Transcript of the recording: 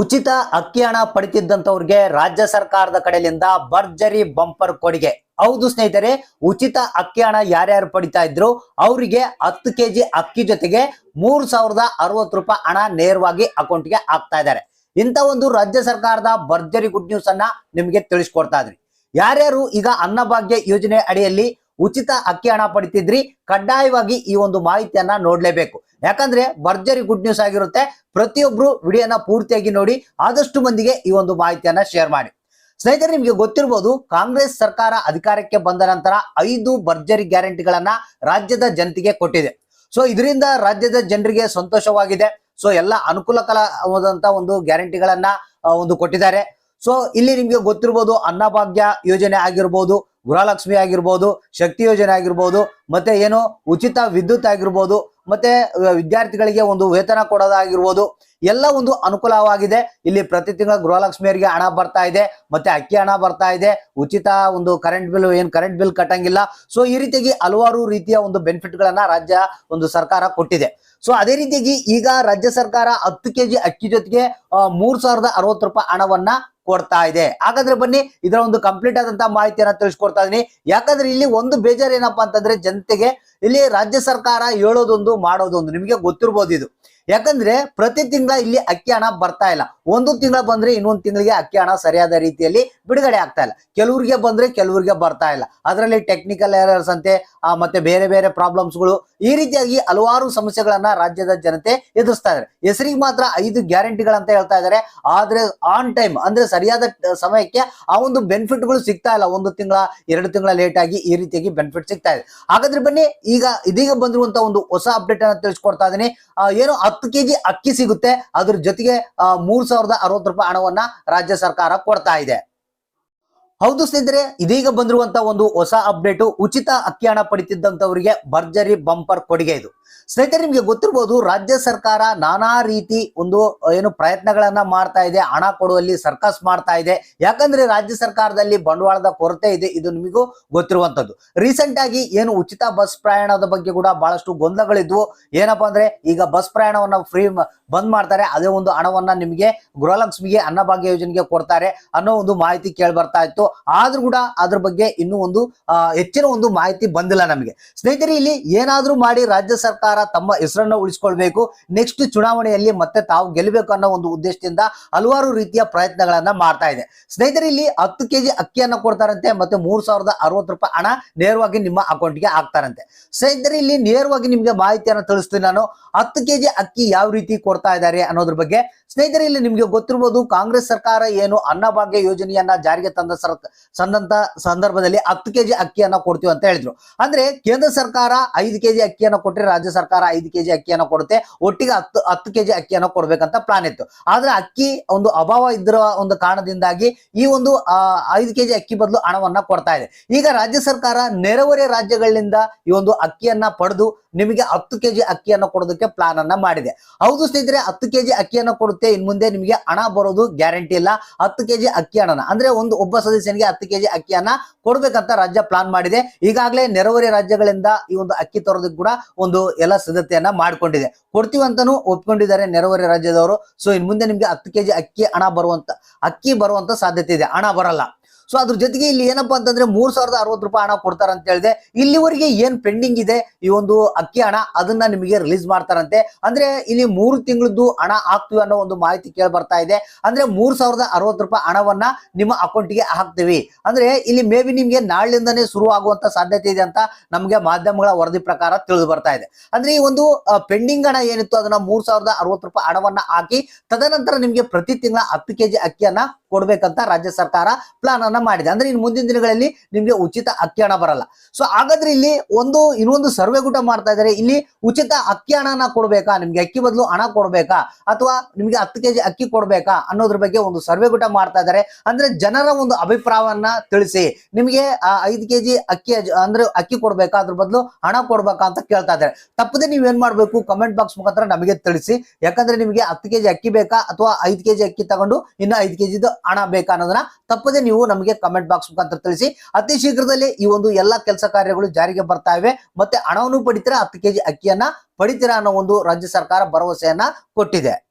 ಉಚಿತ ಅಕ್ಕಿ ಹಣ ಪಡಿತಿದ್ದಂಥವ್ರಿಗೆ ರಾಜ್ಯ ಸರ್ಕಾರದ ಕಡೆಯಿಂದ ಭರ್ಜರಿ ಬಂಪರ್ ಕೊಡುಗೆ. ಹೌದು ಸ್ನೇಹಿತರೆ, ಉಚಿತ ಅಕ್ಕಿ ಹಣ ಯಾರ್ಯಾರು ಪಡಿತಾ ಇದ್ರು, ಅವರಿಗೆ ಹತ್ತು ಕೆಜಿ ಅಕ್ಕಿ ಜೊತೆಗೆ ಮೂರ್ ಸಾವಿರದ ಅರವತ್ತು ರೂಪಾಯಿ ಹಣ ನೇರವಾಗಿ ಅಕೌಂಟ್ಗೆ ಹಾಕ್ತಾ ಇದ್ದಾರೆ. ಇಂಥ ಒಂದು ರಾಜ್ಯ ಸರ್ಕಾರದ ಭರ್ಜರಿ ಗುಡ್ ನ್ಯೂಸ್ ಅನ್ನ ನಿಮಗೆ ತಿಳಿಸ್ಕೊಡ್ತಾ ಇದ್ರಿ. ಯಾರ್ಯಾರು ಈಗ ಅನ್ನಭಾಗ್ಯ ಯೋಜನೆ ಅಡಿಯಲ್ಲಿ ಉಚಿತ ಅಕ್ಕಿ ಹಣ ಪಡಿತಿದ್ರಿ, ಕಡ್ಡಾಯವಾಗಿ ಈ ಒಂದು ಮಾಹಿತಿಯನ್ನ ನೋಡ್ಲೇಬೇಕು. ಯಾಕಂದ್ರೆ ಭರ್ಜರಿ ಗುಡ್ ನ್ಯೂಸ್ ಆಗಿರುತ್ತೆ. ಪ್ರತಿಯೊಬ್ರು ವಿಡಿಯೋನ ಪೂರ್ತಿಯಾಗಿ ನೋಡಿ, ಆದಷ್ಟು ಮಂದಿಗೆ ಈ ಒಂದು ಮಾಹಿತಿಯನ್ನ ಶೇರ್ ಮಾಡಿ. ಸ್ನೇಹಿತರೆ, ನಿಮ್ಗೆ ಗೊತ್ತಿರಬಹುದು ಕಾಂಗ್ರೆಸ್ ಸರ್ಕಾರ ಅಧಿಕಾರಕ್ಕೆ ಬಂದ ನಂತರ ಐದು ಭರ್ಜರಿ ಗ್ಯಾರಂಟಿಗಳನ್ನ ರಾಜ್ಯದ ಜನತೆಗೆ ಕೊಟ್ಟಿದೆ. ಸೊ ಇದರಿಂದ ರಾಜ್ಯದ ಜನರಿಗೆ ಸಂತೋಷವಾಗಿದೆ. ಸೊ ಎಲ್ಲ ಅನುಕೂಲಕರವಾದಂತ ಒಂದು ಗ್ಯಾರಂಟಿಗಳನ್ನ ಒಂದು ಕೊಟ್ಟಿದ್ದಾರೆ. ಸೊ ಇಲ್ಲಿ ನಿಮ್ಗೆ ಗೊತ್ತಿರ್ಬೋದು, ಅನ್ನಭಾಗ್ಯ ಯೋಜನೆ ಆಗಿರ್ಬೋದು, ಗೃಹಲಕ್ಷ್ಮಿ ಆಗಿರ್ಬೋದು, ಶಕ್ತಿ ಯೋಜನೆ ಆಗಿರ್ಬೋದು, ಮತ್ತೆ ಏನು ಉಚಿತ ವಿದ್ಯುತ್ ಆಗಿರ್ಬೋದು ಮತ್ತೆ ವಿದ್ಯಾರ್ಥಿಗಳಿಗೆ ಒಂದು ವೇತನ ಕೊಡೋದಾಗಿರ್ಬೋದು, ಎಲ್ಲ ಒಂದು ಅನುಕೂಲವಾಗಿದೆ. ಇಲ್ಲಿ ಪ್ರತಿ ತಿಂಗಳ ಗೃಹಲಕ್ಷ್ಮಿಯರಿಗೆ ಹಣ ಬರ್ತಾ ಇದೆ, ಮತ್ತೆ ಅಕ್ಕಿ ಹಣ ಬರ್ತಾ ಇದೆ. ಉಚಿತ ಒಂದು ಕರೆಂಟ್ ಬಿಲ್ ಏನ್ ಕರೆಂಟ್ ಬಿಲ್ ಕಟ್ಟಂಗಿಲ್ಲ. ಸೊ ಈ ರೀತಿಯಾಗಿ ಹಲವಾರು ರೀತಿಯ ಒಂದು ಬೆನಿಫಿಟ್ ಗಳನ್ನ ರಾಜ್ಯ, ಒಂದು ಸರ್ಕಾರ ಕೊಟ್ಟಿದೆ. ಸೊ ಅದೇ ರೀತಿಯಾಗಿ ಈಗ ರಾಜ್ಯ ಸರ್ಕಾರ ಹತ್ತು ಕೆಜಿ ಅಕ್ಕಿ ಜೊತೆಗೆ ಮೂರ್ ಸಾವಿರದ ಅರವತ್ತು ರೂಪಾಯಿ ಹಣವನ್ನ ಕೊಡ್ತಾ ಇದೆ. ಹಾಗಾದ್ರೆ ಬನ್ನಿ, ಇದರ ಒಂದು ಕಂಪ್ಲೀಟ್ ಆದಂತ ಮಾಹಿತಿಯನ್ನ ತಿಳಿಸ್ಕೊಡ್ತಾ ಇದೀನಿ. ಯಾಕಂದ್ರೆ ಇಲ್ಲಿ ಒಂದು ಬೇಜಾರು ಏನಪ್ಪಾ ಅಂತಂದ್ರೆ ಜನತೆಗೆ ಇಲ್ಲಿ ರಾಜ್ಯ ಸರ್ಕಾರ ಹೇಳೋದೊಂದು ಮಾಡೋದೊಂದು ನಿಮಗೆ ಗೊತ್ತಿರ್ಬೋದು ಇದು. ಯಾಕಂದ್ರೆ ಪ್ರತಿ ತಿಂಗಳ ಇಲ್ಲಿ ಅಕ್ಕಿ ಹಣ ಬರ್ತಾ ಇಲ್ಲ. ಒಂದು ತಿಂಗಳ ಬಂದ್ರೆ ಇನ್ನೊಂದು ತಿಂಗಳಿಗೆ ಅಕ್ಕಿ ಹಣ ಸರಿಯಾದ ರೀತಿಯಲ್ಲಿ ಬಿಡುಗಡೆ ಆಗ್ತಾ ಇಲ್ಲ. ಕೆಲವ್ರಿಗೆ ಬಂದ್ರೆ ಕೆಲವ್ರಿಗೆ ಬರ್ತಾ ಇಲ್ಲ. ಅದರಲ್ಲಿ ಟೆಕ್ನಿಕಲ್ ಎರರ್ಸ್ ಅಂತೆ ಮತ್ತೆ ಬೇರೆ ಬೇರೆ ಪ್ರಾಬ್ಲಮ್ಸ್ಗಳು ಈ ರೀತಿಯಾಗಿ ಹಲವಾರು ಸಮಸ್ಯೆಗಳನ್ನ ರಾಜ್ಯದ ಜನತೆ ಎದುರಿಸ್ತಾ ಇದ್ದಾರೆ. ಹೆಸರಿಗೆ ಮಾತ್ರ ಐದು ಗ್ಯಾರಂಟಿಗಳಂತ ಹೇಳ್ತಾ ಇದ್ದಾರೆ. ಆದ್ರೆ ಆನ್ ಟೈಮ್ ಅಂದ್ರೆ ಸರಿಯಾದ ಸಮಯಕ್ಕೆ ಆ ಒಂದು ಬೆನಿಫಿಟ್ಗಳು ಸಿಗ್ತಾ ಇಲ್ಲ. ಒಂದು ತಿಂಗಳ, ಎರಡು ತಿಂಗಳ ಲೇಟ್ ಆಗಿ ಈ ರೀತಿಯಾಗಿ ಬೆನಿಫಿಟ್ ಸಿಗ್ತಾ ಇದೆ. ಹಾಗಾದ್ರೆ ಬನ್ನಿ, ಈಗ ಇದೀಗ ಬಂದಿರುವಂತಹ ಒಂದು ಹೊಸ ಅಪ್ಡೇಟ್ ಅನ್ನ ತಿಳಿಸ್ಕೊಡ್ತಾ ಇದೀನಿ. ಏನು ಹತ್ತು ಕೆಜಿ ಅಕ್ಕಿ ಸಿಗುತ್ತೆ. ಅದ್ರ ಜೊತೆಗೆ ಮೂರ್ ಸಾವಿರದ ಅರವತ್ತು ರೂಪಾಯಿ ಹಣವನ್ನ ರಾಜ್ಯ ಸರ್ಕಾರ ಕೊಡ್ತಾ ಇದೆ. ಹೌದು ಸ್ನೇಹಿತರೆ, ಇದೀಗ ಬಂದಿರುವಂತಹ ಒಂದು ಹೊಸ ಅಪ್ಡೇಟ್ ಉಚಿತ ಅಕ್ಕಿ ಹಣ ಪಡಿತಿದ್ದಂತವರಿಗೆ ಭರ್ಜರಿ ಬಂಪರ್ ಕೊಡುಗೆ ಇದು. ಸ್ನೇಹಿತರೆ, ನಿಮಗೆ ಗೊತ್ತಿರ್ಬೋದು, ರಾಜ್ಯ ಸರ್ಕಾರ ನಾನಾ ರೀತಿ ಒಂದು ಏನು ಪ್ರಯತ್ನಗಳನ್ನ ಮಾಡ್ತಾ ಇದೆ, ಹಣ ಕೊಡುವಲ್ಲಿ ಸರ್ಕಸ್ ಮಾಡ್ತಾ ಇದೆ. ಯಾಕಂದ್ರೆ ರಾಜ್ಯ ಸರ್ಕಾರದಲ್ಲಿ ಬಂಡವಾಳದ ಕೊರತೆ ಇದೆ, ಇದು ನಿಮಗೂ ಗೊತ್ತಿರುವಂತದ್ದು ರೀಸೆಂಟ್ ಆಗಿ ಏನು ಉಚಿತ ಬಸ್ ಪ್ರಯಾಣದ ಬಗ್ಗೆ ಕೂಡ ಬಹಳಷ್ಟು ಗೊಂದಲಗಳಿದ್ವು. ಏನಪ್ಪಾ ಅಂದ್ರೆ, ಈಗ ಬಸ್ ಪ್ರಯಾಣವನ್ನ ಫ್ರೀ ಬಂದ್ ಮಾಡ್ತಾರೆ, ಅದೇ ಒಂದು ಹಣವನ್ನ ನಿಮಗೆ ಗೃಹಲಕ್ಷ್ಮಿಗೆ ಅನ್ನಭಾಗ್ಯ ಯೋಜನೆಗೆ ಕೊಡ್ತಾರೆ ಅನ್ನೋ ಒಂದು ಮಾಹಿತಿ ಕೇಳಿ ಬರ್ತಾ ಇತ್ತು. ಆದ್ರೂ ಕೂಡ ಅದ್ರ ಬಗ್ಗೆ ಇನ್ನೂ ಒಂದು ಹೆಚ್ಚಿನ ಒಂದು ಮಾಹಿತಿ ಬಂದಿಲ್ಲ ನಮಗೆ. ಸ್ನೇಹಿತರೆ, ಇಲ್ಲಿ ಏನಾದರೂ ಮಾಡಿ ರಾಜ್ಯ ಸರ್ಕಾರ ತಮ್ಮ ಹೆಸರನ್ನ ಉಳಿಸ್ಕೊಳ್ಬೇಕು. ನೆಕ್ಸ್ಟ್ ಚುನಾವಣೆಯಲ್ಲಿ ಮತ್ತೆ ತಾವು ಗೆಲ್ಲಬೇಕು ಅನ್ನೋ ಒಂದು ಉದ್ದೇಶದಿಂದ ಹಲವಾರು ರೀತಿಯ ಪ್ರಯತ್ನಗಳನ್ನ ಮಾಡ್ತಾ ಇದೆ. ಸ್ನೇಹಿತರೆ, ಇಲ್ಲಿ ಹತ್ತು ಕೆಜಿ ಅಕ್ಕಿಯನ್ನ ಕೊಡ್ತಾರಂತೆ ಮತ್ತೆ ಮೂರ್ ಸಾವಿರದ ಅರವತ್ತು ರೂಪಾಯಿ ಹಣ ನೇರವಾಗಿ ನಿಮ್ಮ ಅಕೌಂಟ್ಗೆ ಹಾಕ್ತಾರಂತೆ. ಸ್ನೇಹಿತರೆ, ಇಲ್ಲಿ ನೇರವಾಗಿ ನಿಮಗೆ ಮಾಹಿತಿಯನ್ನು ತಿಳಿಸ್ತೀನಿ ನಾನು. ಹತ್ತು ಕೆಜಿ ಅಕ್ಕಿ ಯಾವ ರೀತಿ ಕೊಡ್ತಾ ಇದ್ದಾರೆ ಅನ್ನೋದ್ರ ಬಗ್ಗೆ. ಸ್ನೇಹಿತರೆ, ಇಲ್ಲಿ ನಿಮ್ಗೆ ಗೊತ್ತಿರ್ಬೋದು ಕಾಂಗ್ರೆಸ್ ಸರ್ಕಾರ ಏನು ಅನ್ನಭಾಗ್ಯ ಯೋಜನೆಯನ್ನ ಜಾರಿಗೆ ತಂದ ಸರ್ ಸಂದಂತ ಸಂದರ್ಭದಲ್ಲಿ ಹತ್ತು ಕೆಜಿ ಅಕ್ಕಿಯನ್ನ ಕೊಡ್ತೀವಿ ಅಂತ ಹೇಳಿದ್ರು. ಅಂದ್ರೆ ಕೇಂದ್ರ ಸರ್ಕಾರ ಐದು ಕೆಜಿ ಅಕ್ಕಿಯನ್ನ ಕೊಟ್ಟರೆ ರಾಜ್ಯ ಸರ್ಕಾರ ಐದು ಕೆಜಿ ಅಕ್ಕಿಯನ್ನು ಕೊಡುತ್ತೆ, ಒಟ್ಟಿಗೆ ಹತ್ತು ಹತ್ತು ಕೆಜಿ ಅಕ್ಕಿಯನ್ನು ಕೊಡ್ಬೇಕಂತ ಪ್ಲಾನ್ ಇತ್ತು. ಆದ್ರೆ ಅಕ್ಕಿ ಒಂದು ಅಭಾವ ಇದ್ರ ಒಂದು ಕಾರಣದಿಂದಾಗಿ ಈ ಒಂದು ಐದು ಕೆಜಿ ಅಕ್ಕಿ ಬದಲು ಹಣವನ್ನ ಕೊಡ್ತಾ ಇದೆ. ಈಗ ರಾಜ್ಯ ಸರ್ಕಾರ ನೆರೆಹೊರೆ ರಾಜ್ಯಗಳಿಂದ ಈ ಒಂದು ಅಕ್ಕಿಯನ್ನ ಪಡೆದು ನಿಮಗೆ ಹತ್ತು ಕೆಜಿ ಅಕ್ಕಿಯನ್ನು ಕೊಡೋದಕ್ಕೆ ಪ್ಲಾನ್ ಅನ್ನ ಮಾಡಿದೆ. ಹೌದು ಸ್ನೇಹಿತರೆ, ಹತ್ತು ಕೆಜಿ ಅಕ್ಕಿಯನ್ನ ಕೊಡುತ್ತೆ, ಇನ್ ಮುಂದೆ ನಿಮಗೆ ಹಣ ಬರೋದು ಗ್ಯಾರಂಟಿ ಇಲ್ಲ. ಹತ್ತು ಕೆಜಿ ಅಕ್ಕಿ ಹಣನ, ಅಂದ್ರೆ ಒಂದು ಒಬ್ಬ ಸದಸ್ಯನಿಗೆ ಹತ್ತು ಕೆಜಿ ಅಕ್ಕಿಯನ್ನ ಕೊಡ್ಬೇಕಂತ ರಾಜ್ಯ ಪ್ಲಾನ್ ಮಾಡಿದೆ. ಈಗಾಗಲೇ ನೆರೆಹೊರೆ ರಾಜ್ಯಗಳಿಂದ ಈ ಒಂದು ಅಕ್ಕಿ ತರೋದಕ್ಕೆ ಕೂಡ ಒಂದು ಎಲ್ಲ ಸಿದ್ಧತೆಯನ್ನ ಮಾಡ್ಕೊಂಡಿದೆ. ಕೊಡ್ತೀವಂತನೂ ಒಪ್ಕೊಂಡಿದ್ದಾರೆ ನೆರೆಹೊರೆ ರಾಜ್ಯದವರು. ಸೊ ಇನ್ ಮುಂದೆ ನಿಮ್ಗೆ ಹತ್ತು ಕೆಜಿ ಅಕ್ಕಿ ಹಣ ಬರುವಂತ, ಅಕ್ಕಿ ಬರುವಂತ ಸಾಧ್ಯತೆ ಇದೆ. ಹಣ ಬರಲ್ಲ. ಸೊ ಅದ್ರ ಜೊತೆಗೆ ಇಲ್ಲಿ ಏನಪ್ಪಾ ಅಂತಂದ್ರೆ ಮೂರ್ ಸಾವಿರದ ಅರವತ್ತು ರೂಪಾಯಿ ಹಣ ಕೊಡ್ತಾರ ಅಂತ ಹೇಳಿದೆ. ಇಲ್ಲಿವರೆಗೆ ಏನ್ ಪೆಂಡಿಂಗ್ ಇದೆ? ಈ ಒಂದು ಅಕ್ಕಿ ಹಣ, ಅದನ್ನ ನಿಮಗೆ ರಿಲೀಸ್ ಮಾಡ್ತಾರಂತೆ. ಅಂದ್ರೆ ಇಲ್ಲಿ ಮೂರು ತಿಂಗಳದ್ದು ಹಣ ಹಾಕ್ತಿವಿ ಅನ್ನೋ ಒಂದು ಮಾಹಿತಿ ಕೇಳಿ ಬರ್ತಾ ಇದೆ. ಅಂದ್ರೆ ಮೂರ್ ಸಾವಿರದ ಅರವತ್ತು ರೂಪಾಯಿ ಹಣವನ್ನ ನಿಮ್ಮ ಅಕೌಂಟ್ಗೆ ಹಾಕ್ತೀವಿ. ಅಂದ್ರೆ ಇಲ್ಲಿ ಮೇ ಬಿ ನಿಮ್ಗೆ ನಾಳಿನಿಂದನೇ ಶುರು ಆಗುವಂತ ಸಾಧ್ಯತೆ ಇದೆ ಅಂತ ನಮಗೆ ಮಾಧ್ಯಮಗಳ ವರದಿ ಪ್ರಕಾರ ತಿಳಿದು ಬರ್ತಾ ಇದೆ. ಅಂದ್ರೆ ಈ ಒಂದು ಪೆಂಡಿಂಗ್ ಹಣ ಏನಿತ್ತು, ಅದನ್ನ ಮೂರ್ ಸಾವಿರದ ಅರವತ್ತು ರೂಪಾಯಿ ಹಣವನ್ನ ಹಾಕಿ, ತದನಂತರ ನಿಮ್ಗೆ ಪ್ರತಿ ತಿಂಗಳ ಹತ್ತು ಕೆಜಿ ಅಕ್ಕಿಯನ್ನ ಕೊಡ್ಬೇಕಂತ ರಾಜ್ಯ ಸರ್ಕಾರ ಪ್ಲಾನ್ ಮಾಡಿದೆ. ಅಂದ್ರೆ ಇನ್ನು ಮುಂದಿನ ದಿನಗಳಲ್ಲಿ ನಿಮ್ಗೆ ಉಚಿತ ಅಕ್ಕಿ ಹಣ ಬರಲ್ಲ. ಸೊ ಹಾಗಾದ್ರೆ ಇಲ್ಲಿ ಒಂದು, ಇನ್ನೊಂದು ಸರ್ವೆ ಕೂಟ ಮಾಡ್ತಾ ಇದಾರೆ ಇಲ್ಲಿ ಉಚಿತ ಅಕ್ಕಿ ಹಣನ ಕೊಡ್ಬೇಕಾ? ನಿಮ್ಗೆ ಅಕ್ಕಿ ಬದಲು ಹಣ ಕೊಡ್ಬೇಕಾ? ಅಥವಾ ನಿಮ್ಗೆ ಹತ್ತು ಕೆಜಿ ಅಕ್ಕಿ ಕೊಡ್ಬೇಕಾ? ಅನ್ನೋದ್ರ ಬಗ್ಗೆ ಒಂದು ಸರ್ವೆ ಕೂಟ ಮಾಡ್ತಾ ಇದ್ದಾರೆ. ಅಂದ್ರೆ ಜನರ ಒಂದು ಅಭಿಪ್ರಾಯವನ್ನ ತಿಳಿಸಿ. ನಿಮಗೆ ಐದು ಕೆಜಿ ಅಕ್ಕಿ ಅಂದ್ರೆ ಅಕ್ಕಿ ಕೊಡ್ಬೇಕಾ? ಅದ್ರ ಬದಲು ಹಣ ಕೊಡ್ಬೇಕಾ ಅಂತ ಕೇಳ್ತಾ ಇದ್ದಾರೆ. ತಪ್ಪದೆ ನೀವ್ ಏನ್ ಮಾಡ್ಬೇಕು? ಕಮೆಂಟ್ ಬಾಕ್ಸ್ ಮುಖಾಂತರ ನಮಗೆ ತಿಳಿಸಿ. ಯಾಕಂದ್ರೆ ನಿಮಗೆ ಹತ್ತು ಕೆಜಿ ಅಕ್ಕಿ ಬೇಕಾ? ಅಥವಾ ಐದು ಕೆಜಿ ಅಕ್ಕಿ ತಗೊಂಡು ಇನ್ನು ಐದು ಕೆಜಿದು ಹಣ ಬೇಕಾ ಅನ್ನೋದನ್ನ ತಪ್ಪದೆ ನೀವು ನಮಗೆ ಕಮೆಂಟ್ ಬಾಕ್ಸ್ ಮುಖಾಂತರ ತಿಳಿಸಿ. ಅತಿ ಶೀಘ್ರದಲ್ಲಿ ಈ ಒಂದು ಎಲ್ಲಾ ಕೆಲಸ ಕಾರ್ಯಗಳು ಜಾರಿಗೆ ಬರ್ತಾ ಇವೆ. ಮತ್ತೆ ಹಣವನ್ನು ಪಡಿತೀರಾ? ಹತ್ತು ಕೆಜಿ ಅಕ್ಕಿಯನ್ನ ಪಡಿತೀರಾ ಅನ್ನೋ ಒಂದು ರಾಜ್ಯ ಸರ್ಕಾರ ಭರವಸೆಯನ್ನ ಕೊಟ್ಟಿದೆ.